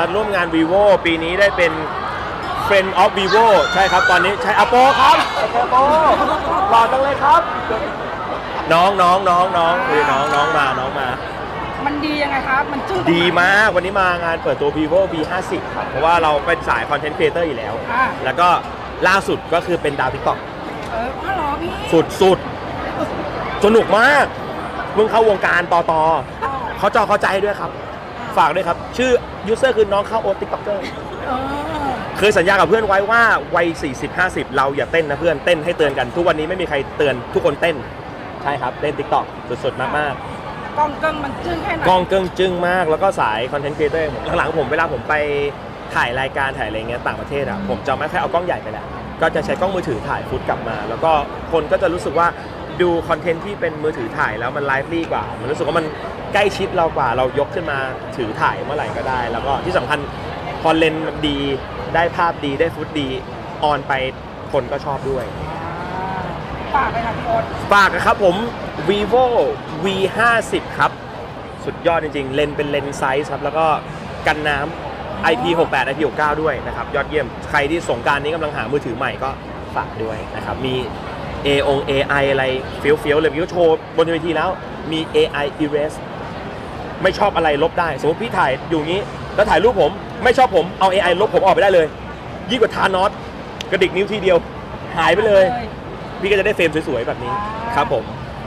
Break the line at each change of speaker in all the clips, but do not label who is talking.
มาร่วมงาน vivo ปีนี้ได้เป็น friend of vivo ใช่ครับตอนนี้ใช้ Apple ครับ Apple หล่อจังเลยครับ น้องน้องน้องน้องคือน้องน้องมาน้องมา
มันดียังไงครับ มันจึ้งตรงไหน
ดีมากวันนี้มางานเปิดตัว vivo v 5 0ครับเพราะว่าเราเป็นสายคอนเทนต์ครีเอเตอร์อยู่แล้ว
อ่า
แล้วก็ล่าสุดก็คือเป็นดาวทิกตอก
เอออ๋อเหรอพี่
สุดสุดสนุกมากเพิ่งเข้าวงการต่อต่อ
อ๋อ
เขาจอเข้าใจด้วยครับ ฝากด้วยครับ ชื่อยูเซอร์คือน้องเข้าโอติ๊กต็อกเกอร์
เออ
เคยสัญญากับเพื่อนไว้ว่าวัย 40 50 เราอย่าเต้นนะเพื่อนเต้นให้เตือนกัน ทุกวันนี้ไม่มีใครเตือนทุกคนเต้น ใช่ครับเต้นติ๊กต็อกสุดๆ มาก
กล้องเกิ้งมันจึ้งแค่ไหน
ๆกล้องเกิ้งจึ้งมาก แล้วก็สายคอนเทนต์ครีเอเตอร์หลังๆผมเวลาผมไปถ่ายรายการถ่ายอะไรเงี้ยต่างประเทศอะผมจะไม่ค่อยเอากล้องใหญ่ไปแหละก็จะใช้กล้องมือถือถ่ายฟุตกลับมา แล้วก็คนก็จะรู้สึกว่า ดูคอนเทนต์ที่เป็นมือถือถ่ายแล้วมันไลฟ์ลี่กว่า มันรู้สึกว่ามันใกล้ชิดเรากว่า เรายกขึ้นมาถือถ่ายเมื่อไหร่ก็ได้ แล้วก็ที่สำคัญพอเลนส์มันดีได้ภาพดีได้ฟุตดีออนไปคนก็ชอบด้วย
อ่าฝากไปค่ะพี่โอ๊ต
ฝากนะครับผม vivo v 5 0ครับ สุดยอดจริงๆ เลนส์เป็นเลนส์ไซส์ครับ แล้วก็กันน้ำ IP 68 IP 69ด้วยนะครับ ยอดเยี่ยม ใครที่สงกรารนี้กำลังหามือถือใหม่ก็ฝากด้วยนะครับ มี A อง AI อะไรเฟี้ยวเฟี้ยวๆเลยพี่ก็โชว์บนเวทีแล้วมี AI erase ไม่ชอบอะไรลบได้ สมมติพี่ถ่ายอยู่งี้ แล้วถ่ายรูปผมไม่ชอบผมเอา AI ลบผมออกไปได้เลย ยิ่งกว่าทานอสกระดิกนิ้วทีเดียว หายไปเลย พี่ก็จะได้เฟรมสวยๆ แบบนี้ครับผม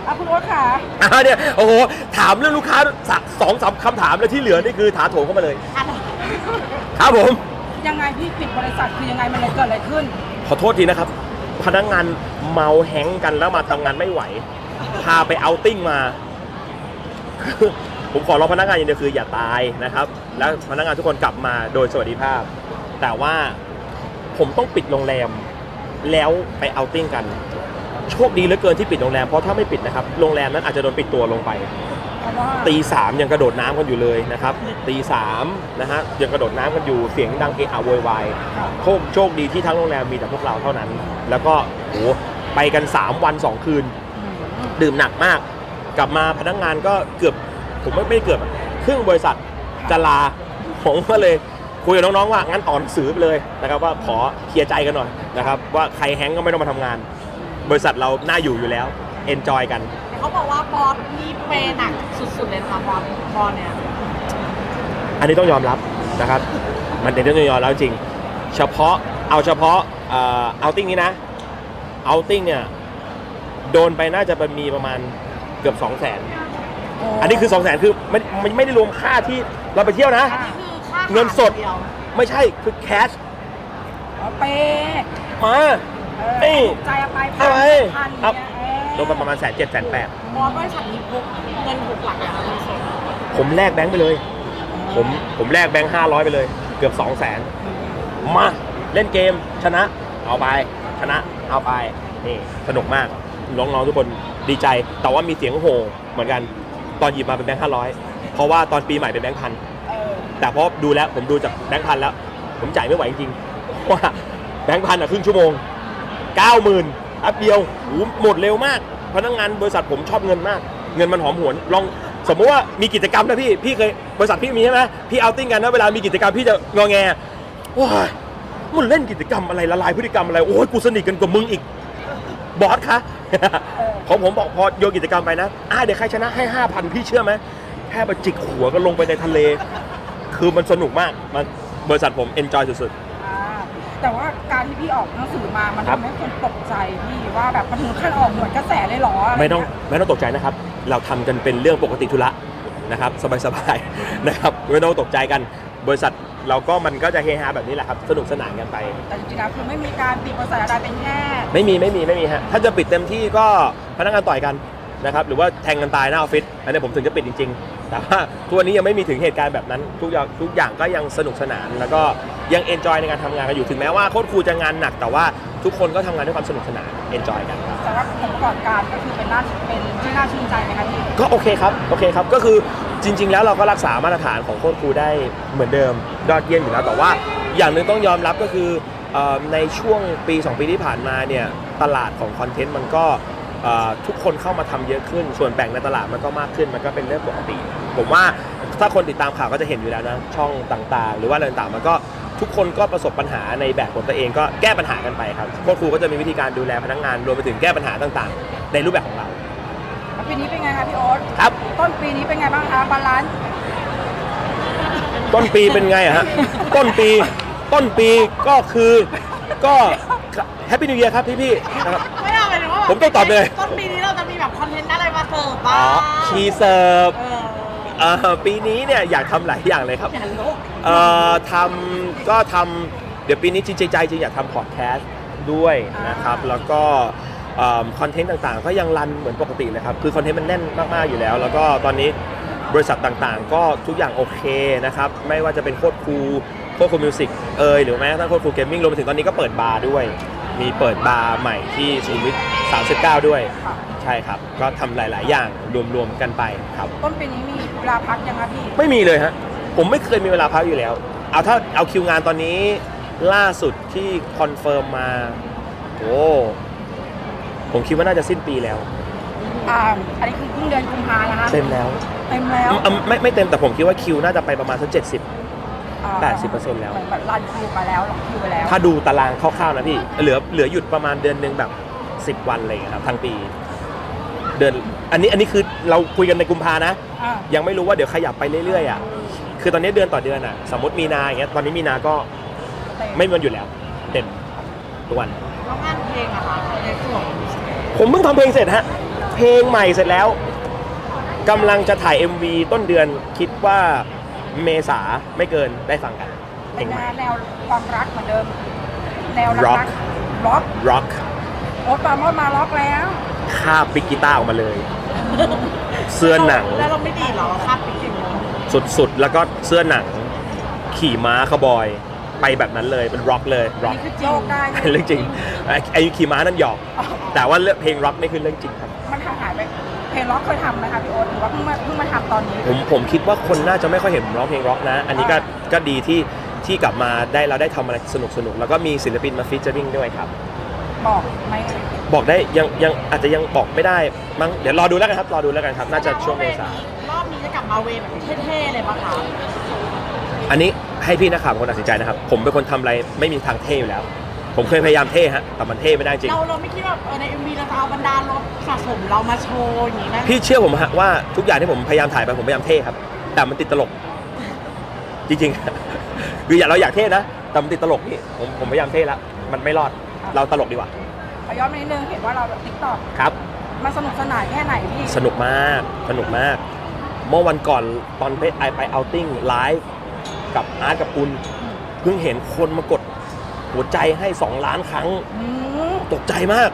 อะคุณโอ๊ตค่ะ
อ่าเนี่ยโอ้โหถามเรื่องลูกค้าสักสองสามคำถามแล้วที่เหลือนี่คือถาโถมเข้ามาเลยครับผม
ยังไงพี่ปิดบริษัทคือยังไงมันเกิดอะไรขึ้น
ขอโทษทีนะครับ พนักงานเมาแฮงกันแล้วมาทำงานไม่ไหว พาไปเอาท์ติ้งมา ผมขอร้องพนักงานอย่างเดียวคืออย่าตายนะครับ แล้วพนักงานทุกคนกลับมาโดยสวัสดิภาพ แต่ว่าผมต้องปิดโรงแรม แล้วไปเอาท์ติ้งกัน โชคดีเหลือเกินที่ปิดโรงแรมเพราะถ้าไม่ปิดนะครับโรงแรมนั้นอาจจะโดนปิดตัวลงไป ตีสามยังกระโดดน้ำกันอยู่เลยนะครับตีสามนะฮะยังกระโดดน้ำกันอยู่เสียงดังเอะอะโวยวายโชคโชคดีที่ทั้งโรงแรมมีแต่พวกเราเท่านั้น แล้วก็โหไปกัน 3 วัน 2 คืน
อืม
ดื่มหนักมาก กลับมาพนักงานก็เกือบผมไม่ไม่เกือบอะครึ่งบริษัทจะลาผมก็เลยคุยกับน้องๆว่างั้นอ่อนสื่อไปเลยนะครับว่าขอเคลียร์ใจกันหน่อยนะครับว่าใครแฮงก์ก็ไม่ต้องมาทำงาน บริษัทเราน่าอยู่อยู่แล้วเอนจอยกัน
เขาบอกว่าบอสนี่เปย์หนักสุดๆเลยค่ะบอสบอสเนี่ย
อันนี้ต้องยอมรับนะครับ มันเป็นเรื่องต้องยอมรับจริง เฉพาะเอาเฉพาะเอาติ้งนี้นะเอาติ้งเนี่ยโดนไปน่าจะเป็นมีประมาณเกือบ2 0 0 0 0น
โอ้
อันนี้คือ 2 0 0 0 0 0คือไม่ไม่ไม่ได้รวมค่าที่เราไปเที่ยวนะ
อันนี้คือค่า
เงินสด
เดียว
ไม่ใช่คือแคช
อ๋อเปย์
มา
เออ
เอ้ย
ถูกใจเอาไปพั
เอาไป
พัน
ครับ
เนี่ย เออ
ลงไปประมาณแสนเจ็ดแสนแปด
บอสบริษัทนี้พกเงินหกหลักอย่างเงินสด
ผมแลกแบงค์ไปเลย ผมผมแลกแบงค์ห้าร้อยไปเลย เกือบ2 0 0 0 0นมาเล่นเกมชนะ เอาไป ชนะ เอาไปนี่สนุกมากน้องๆทุกคนดีใจ แต่ว่ามีเสียงโห่เหมือนกันตอนหยิบมาเป็นแบงค์ห้าร้อยเพราะว่าตอนปีใหม่เป็นแบงค์พัน
เออ
แต่พอดูแล้วผมดูจากแบงค์พันแล้ว ผมจ่ายไม่ไหวจริงๆเพราะว่าแบงค์พันอะครึ่งชั่วโมงเก้าหมื่น แป๊บเดียวโอ้โหหมดเร็วมาก พนักงานบริษัทผมชอบเงินมาก เงินมันหอมหวนลองสมมติว่ามีกิจกรรมนะพี่พี่เคยบริษัทพี่มีใช่ไหมพี่เอาติ้งกันนะเวลามีกิจกรรมพี่จะงอแงว้ายมันเล่นกิจกรรมอะไรละลายพฤติกรรมอะไรโอ้ยกูสนิทกันกว่ามึงอีกบอสคะของผมบอกพอโยนกิจกรรมไปนะอ่าเดี๋ยวใครชนะให้ห้าพันพี่เชื่อไหมแค่ไปจิกหัวก็ลงไปในทะเล คือมันสนุกมากมันบริษัทผมเอนจอยสุด
อ่า แต่ว่าการที่พี่ออกหนังสือมา มัน
ครับ
ทำให้คนตกใจพี่ว่าแบบมันถึงขั้นออกหน่วยกระแสเลยเหรออะ
ๆ
ร
ไม่ต้อง
เย
ไม่ต้องตกใจนะครับ เราทำกันเป็นเรื่องปกติธุระนะครับ สบายๆ นะครับไม่ต้องตกใจกัน บริษัทเราก็มันก็จะเฮฮาแบบนี้แหละครับ สนุกสนานกันไป
แต่จริงๆแล้วคือไม่มีการปิดบริษัทอะไรเป็นแค่
ไม่มีไม่มีไม่มีฮะถ้าจะปิดเต็มที่ก็พนักงานต่อยกัน นะครับหรือว่าแทงกันตายหน้าออฟฟิศอันนี้ผมถึงจะปิดจริง ๆ แต่ว่าทุกวันนี้ยังไม่มีถึงเหตุการณ์แบบนั้น ทุกอย่างทุกอย่างก็ยังสนุกสนาน แล้วก็ยังเอนจอยในการทำงานกันอยู่ถึงแม้ว่าโค้ชครูจะงานหนักแต่ว่าทุกคนก็ทำงานด้วยความสนุกสนานเอนจอยกันครับ
สำหรับผลประกอบการก็คือเป็นน่าเป็นที่น่าชื่นใจไหมคะพี่
ก็โอเคครับ โอเคครับ ก็คือจริง ๆ แล้วเราก็รักษามาตรฐานของโค้ชครูได้เหมือนเดิมยอดเยี่ยมอยู่แล้วแต่ว่า อย่างหนึ่งต้องยอมรับก็คือเอ่อในช่วงปี 2 ปีที่ผ่านมาเนี่ยตลาดของคอนเทนต์มันก็เอ่อ ทุกคนเข้ามาทำเยอะขึ้น ส่วนแบ่งในตลาดมันก็มากขึ้น มันก็เป็นเรื่องปกติ ผมว่าถ้าคนติดตามข่าวก็จะเห็นอยู่แล้วนะ ช่องต่างๆ หรือว่าอะไรต่างๆมันก็ทุกคนก็ประสบปัญหาในแบบของตัวเองก็แก้ปัญหากันไปครับโค้ชครูก็จะมีวิธีการดูแลพนักงานรวมไปถึงแก้ปัญหาต่างๆ ในรูปแบบของเรา
แล้วปีนี้เป็นไงคะพี่โอ๊ต
ครับ
ต้นปีนี้เป็นไงบ้างคะบาลานซ์
ต้นปีเป็นไงอะฮะต้นปีต้นปีก็คือก็แฮปปี้นิวเยียร์ครับพี่ๆนะครับ ผมต้องตอบเลย
ต้นปีนี้เราจะมีแบบคอนเทนต์อะไรมาเสิร์ฟ
อ๋
บ้า
องชีเสิร์ฟ
เออ
เอ่อปีนี้เนี่ยอยากทำหลายอย่างเลยครับ
อย่าโลก
เอ่อทำก็ทำเดี๋ยวปีนี้จริงๆใจจริงอยากทำพอดแคสต์ด้วยนะครับ แล้วก็คอนเทนต์ต่างๆ ก็ยังรันเหมือนปกติเลยครับ คือคอนเทนต์มันแน่นมากๆอยู่แล้ว แล้วก็ตอนนี้บริษัทต่างๆ ก็ทุกอย่างโอเคนะครับ ไม่ว่าจะเป็นโคตรครูโคตรครูมิวสิกเอยหรือแม้กระทั่งโคตรครูเกมมิ่งรวมไปถึงตอนนี้ก็เปิดบาร์ด้วย มีเปิดบาร์ใหม่ที่สุขุมวิท39 ด้วยใช่ครับ ก็ทำหลาย ๆ อย่างรวม ๆ กันไปครับ
ต้นปีนี้มีเวลาพักยังคะพี่
ไม่มีเลยฮะ ผมไม่เคยมีเวลาพักอยู่แล้ว เอาถ้าเอาคิวงานตอนนี้ล่าสุดที่คอนเฟิร์มมาโอ้ผมคิดว่าน่าจะสิ้นปีแล้ว
อ่าอันนี้คือเพิ่งเดือนกุมภานะคะ
เต็มแล้ว
เต็มแล้ว
อืมไม่ไม่เต็มแต่ผมคิดว่าคิวน่าจะไปประมาณสักเจ็ดสิบ
อ่า
แปดสิบเปอร์เซ็นต์แล้ว
เหมือนแบบรันคิวไปแล้วล็อกคิวไปแล้ว
ถ้าดูตารางคร่าวๆนะพี่ เหลือเหลือหยุดประมาณเดือนหนึ่งแบบ 10 วันอะไรอย่างเงี้ยครับทั้งปี เดือนอันนี้อันนี้คือเราคุยกันในกุมภานะ
อ่า
ยังไม่รู้ว่าเดี๋ยวขยับไปเรื่อยๆอะคือตอนนี้เดือนต่อเดือนอะ สมมติมีนาอย่างเงี้ยตอนนี้มีนาก็
เต็ม
ไม่มีวันหยุดแล้วเต็มทุกวัน
แล้วงานเพลงอะคะในส่วน
ผมเพิ่งทำเพลงเสร็จฮะ เพลงใหม่เสร็จแล้วกำลังจะถ่าย MV ต้นเดือนคิดว่า เมษาไม่เกินได้ฟังกันเพล
เป็น
งใหม่
งานแนวความรักเหมือนเดิม แนว
Rock
รักล็อก
ร็อก
โอ๊ตปราโมดมาล็อกแล้ว
คาบปิกกีตาร์ออกมาเลย เสื้อหนัง
แล้วเราไม่ดีเหรอครับปีนี้
สุดๆ แล้วก็เสื้อหนัง ขี่ม้าคาวบอย ไปแบบนั้นเลยเป็นร็อกเลยร็อก
นี่คือโยกได้
เป็นเรื่องจริงไอ้ไอ้ขี่ม้านั่นหยอกแต่ว่าเรื่องเพลงร็อกนี่คือเรื่องจริงครับ
มันห่างหายไปเพลงล็อกเคยทำไหมคะพี่โอ๊ตหรือว่าเพิ่งมาเพิ่งมาทำตอนนี้
ผมผมคิดว่าคนน่าจะไม่ค่อยเห็นผมร้องเพลงร็อกนะ อันนี้ก็ก็ดีที่ที่กลับมาได้เราได้ทำอะไรสนุกสนุกแล้วก็มีศิลปินมาฟีเจอริงด้วยครับ
บอกไหม
บอกได้ยังยังอาจจะยังบอกไม่ได้มั้งเดี๋ยวรอดูแล้วกันครับรอดูแล้วกันครับ น่าจะช่วงเมษาร
อบนี้จะกลับมาเวย์แบบเท่ๆเลยปะคะ
อันนี้ ให้พี่นักข่าวเป็นคนตัดสินใจนะครับ ผมเป็นคนทำอะไรไม่มีทางเท่อยู่แล้ว ผมเคยพยายามเท่ฮะแต่มันเท่ไม่ได้จริง
เราเราไม่คิดว่าเออใน MV เราจะเอาบรรดารถสะสมเรามาโชว์อย่างนี้ไหม
พี่เชื่อผมฮะว่าทุกอย่างที่ผมพยายามถ่ายไปผมพยายามเท่ครับ แต่มันติดตลก จริงๆ คืออยากเราอยากเท่นะแต่มันติดตลกพี่ผมผมพยายามเท่แล้วมันไม่รอดเราตลกดีกว่า
ขอย้อนไปนิดนึงเห็นว่าเราแบบติ๊กต็อก
ครับ
มันสนุกสนานแค่ไหนพี่
สนุกมากสนุกมาก เมื่อวันก่อนตอนไปไอไปเอาติ้งไลฟ์ กับอาร์ตกับปุณเพิ่งเห็นคนมากดหัวใจให้ 2 ล้านครั้ง
อืม
ตกใจมาก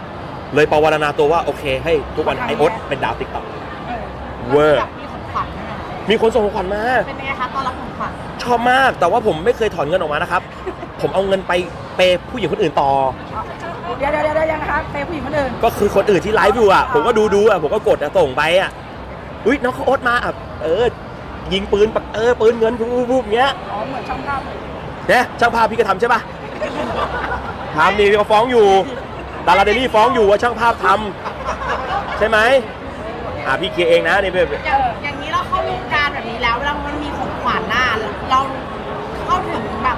เลยปรวารณาตัวว่าโอเค ให้ทุกวันไอโอ๊ตเป็นดาวติ๊กต็อก
เออ
เวอร์
แบบมีของขวัญไหมคะ
มีคนส่งของขวัญมา
เป็นไงคะตอนรับของขวัญ
ชอบมากแต่ว่าผมไม่เคยถอนเงินออกมานะครับ ผมเอาเงินไปเปย์ผู้หญิงคนอื่นต่อ
เดี๋ยวเดี๋ยวเดี๋ยวยังนะคะเปย์ผู้หญิงคนอื่น
ก็คือคนอื่นที่ไลฟ์อยู่อะผมก็ดูดูอะผมก็กดอะส่งไปอะอุ้ยน้องเขาโอ๊ตมาอะเออ ยิงปืนปะเออปืนเงินปุ๊บปุ๊บเงี้ย
อ๋อเหมือนช่างภาพเลย
เนี่ยช่างภาพพี่ก็ทำใช่ปะทำนี่เขาฟ้องอยู่ดาราเดลี่ฟ้องอยู่ว่าช่างภาพทำใช่ไหมอ่าพี่เคลียร์เองนะนี่เป็น
อย่างอย่างนี้เราเข้าวงการแบบนี้แล้วเวลามันมีของขวัญน่ะเราเข้าถึงแบบ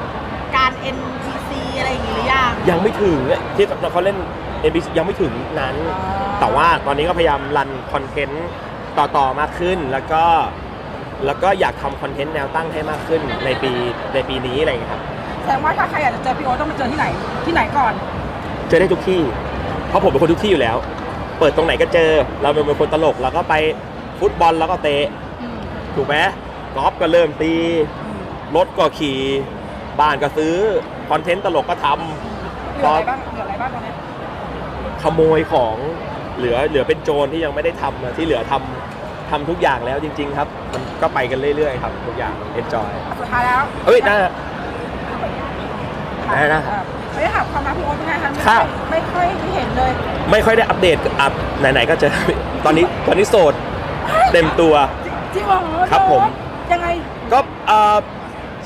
การ NPC อะไรอย่างงี้หรือยัง
ยังไม่ถึงอะที่เขาเล่น NBC ยังไม่ถึงนั้น แต่ว่าตอนนี้ก็พยายามรันคอนเทนต์ต่อ ๆ มากขึ้นแล้วก็ แล้วก็อยากทำคอนเทนต์แนวตั้งให้มากขึ้นในปีในปีนี้อะไรอย่างเงี้ยครับ
แสดงว่าถ้าใครอยากจะเจอพี่โอ๊ตต้องมาเจอที่ไหนที่ไหนก่อน
เจอได้ทุกที่ เพราะผมเป็นคนทุกที่อยู่แล้ว เปิดตรงไหนก็เจอ เราเป็นคนตลกเราก็ไปฟุตบอลแล้วก็เตะ
อืม
ถูกไหมกอล์ฟก็เริ่มตีรถก็ขี่บ้านก็ซื้อคอนเทนต์ตลกก็ทำ
เหลืออะไรบ้างเหลืออะไรบ้างตอนนี้
ขโมยของเหลือเหลือเป็นโจรที่ยังไม่ได้ทำอะที่เหลือทำ ทำทุกอย่างแล้วจริง ๆ ครับ มันก็ไปกันเรื่อยๆครับทุกอย่าง enjoy
สุดท้ายแล้ว
เอ้ยได้ ได้นะ
ไม่ได้ถามความรักพี่โอ๊ตเป็นไงคะ
ครับ
ไม่ค่อยเห็นเลย
ไม่ค่อยได้อัปเดตอัพไหนๆก็เจอ ตอนนี้ตอนนี้โสดเต็มตัว
จริงเหรอ
ครับผม
ยังไง
ก็เอ่อ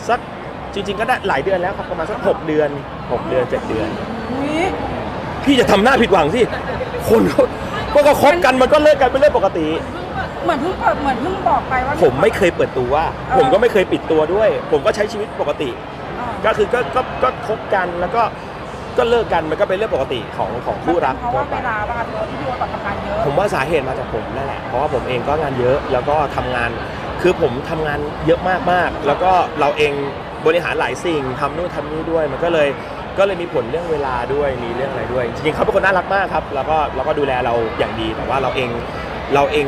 สักจริง ๆ ก็ได้หลายเดือนแล้วครับประมาณสักหกเดือนหกเดือนเจ็ดเดือน
อุ้ย
พี่จะทำหน้าผิดหวังสิคนเขาคก็ก็คบกันมันก็เลิกกันเป็นเรื่องปกติ
เหมือนเพิ่งเปิดเหมือนเพิ่งบอกไปว่า
ผมไม่เคยเปิดตัวว่าผมก็ไม่เคยปิดตัวด้วย ผมก็ใช้ชีวิตปกติ
อ่า
ก็คือก็ก็ก็คบกันแล้วก็ก็เลิกกันมันก็เป็นเรื่องปกติของของคู่รัก
เพราะ
ทั่ว
ว่า
ไป
เวลาบางทีที่พี่โอต่อทำงานเยอะ
ผมว่าสาเหตุมาจากผมนั่นแหละ เพราะว่าผมเองก็งานเยอะ แล้วก็ทำงาน คือผมทำงานเยอะมากๆ แล้วก็เราเองบริหารหลายสิ่งทำนู่นทำนี่ด้วย มันก็เลย ก็เลยมีผลเรื่องเวลาด้วย มีเรื่องอะไรด้วย จริงๆเขาเป็นคนน่ารักมากครับ แล้วก็ แล้วก็ดูแลเราอย่างดี แต่ว่าเราเอง เราเอง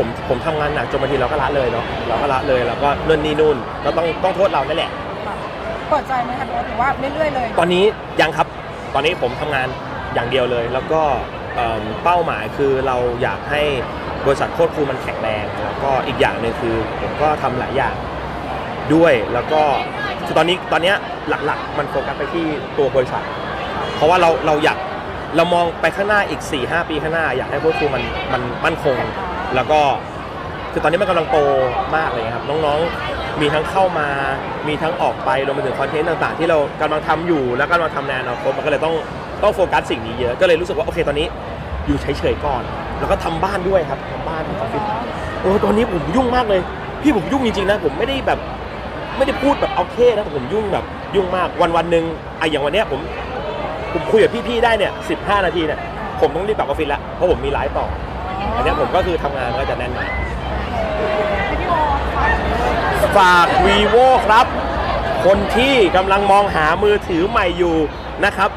ผมผมทำงานหนักจนบางทีเราก็ละเลยเนาะเราก็ละเลยแล้วก็นู่นนี่นู่นก็ต้องต้องโทษเรานั่นแหละ
เปิดใจไหมคะโดหรือว่าเรื่อยๆเลย
ตอนนี้ยังครับตอนนี้ผมทำงานอย่างเดียวเลย แล้วก็เอิ่มเป้าหมายคือเราอยากให้บริษัทโคตรครูมันแข็งแรงแล้วก็อีกอย่างหนึ่งคือผมก็ทำหลายอย่างด้วยแล้วก็คือตอนนี้ตอนเนี้ยหลักๆ มันโฟกัสไปที่ตัวบริษัท เพราะว่าเราเราอยากเรามองไปข้างหน้าอีก4-5ปีข้างหน้า อยากให้โคตรครูมันมันมั่นคง แล้วก็คือตอนนี้มันกำลังโตมากเลยครับ น้องๆมีทั้งเข้ามา มีทั้งออกไปรวมไปถึงคอนเทนต์ต่างๆ ที่เรากำลังทำอยู่แล้วก็กำลังทำในอนาคตมันก็เลยต้องต้องโฟกัสสิ่งนี้เยอะก็เลยรู้สึกว่าโอเคตอนนี้อยู่เฉยๆก่อน แล้วก็ทำบ้านด้วยครับทำบ้านทำออฟฟิศโอ้ตอนนี้ผมยุ่งมากเลย พี่ผมยุ่งจริงๆนะผมไม่ได้แบบไม่ได้พูดแบบเอาเท่นะแต่ผมยุ่งแบบยุ่งมากวันวันๆหนึ่งไอะอย่างวันเนี้ยผมผมคุยกับพี่ๆได้เนี่ย15นาทีเนี่ยผมต้องรีบกลับออฟฟิศล้วเพราะผมมีไลฟ์ต่อ อันเนี้ยผมก็คือทำงานก็จะแน่นหน่
อฝาก
ฝาก vivo ครับ คนที่กำลังมองหามือถือใหม่อยู่นะครับ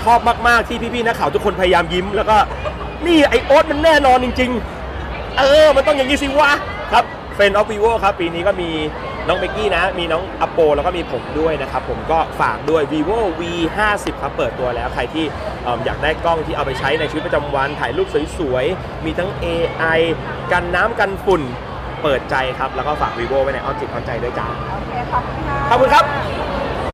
ชอบมากๆที่พี่ๆนักข่าวทุกคนพยายามยิ้ม แล้วก็นี่ไอโอ๊ตมันแน่นอนจริง ๆ เออ มันต้องอย่างนี้สิวะครับเฟนออฟวีโวครับ ปีนี้ก็มี น้องเบกกี้นะ มีน้องอโปแล้วก็มีผมด้วยนะครับ ผมก็ฝากด้วย vivo v 5 0ครับเปิดตัวแล้วใครที่เอิ่มอยากได้กล้องที่เอาไปใช้ในชีวิตประจำวัน ถ่ายรูปสวยๆ มีทั้ง AI กันน้ำกันฝุ่นเปิดใจครับ แล้วก็ฝาก vivo ไว้ในอ้อมจิตอ้อมใจด้วยจ้า
โอเคขอบคุณค่ะ
ขอบคุณครับ